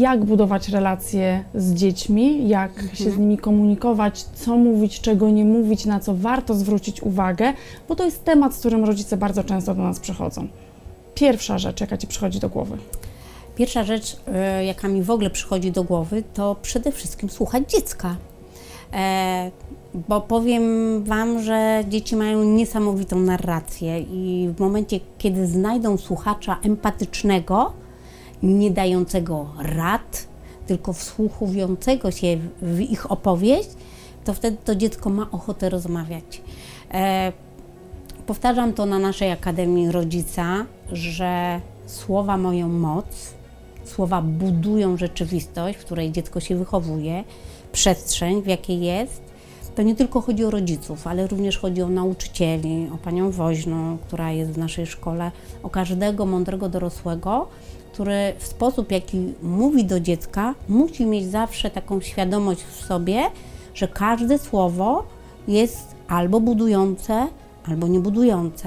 Jak budować relacje z dziećmi, jak się z nimi komunikować, co mówić, czego nie mówić, na co warto zwrócić uwagę, bo to jest temat, z którym rodzice bardzo często do nas przychodzą. Pierwsza rzecz, jaka Ci przychodzi do głowy. Pierwsza rzecz, e, jaka mi w ogóle przychodzi do głowy, to przede wszystkim słuchać dziecka. E, bo powiem Wam, że dzieci mają niesamowitą narrację i w momencie, kiedy znajdą słuchacza empatycznego, nie dającego rad, tylko wsłuchującego się w ich opowieść, to wtedy to dziecko ma ochotę rozmawiać. E, Powtarzam to na naszej Akademii Rodzica, że słowa mają moc, słowa budują rzeczywistość, w której dziecko się wychowuje, przestrzeń, w jakiej jest. To nie tylko chodzi o rodziców, ale również chodzi o nauczycieli, o panią woźną, która jest w naszej szkole, o każdego mądrego dorosłego, który w sposób, jaki mówi do dziecka, musi mieć zawsze taką świadomość w sobie, że każde słowo jest albo budujące, albo niebudujące.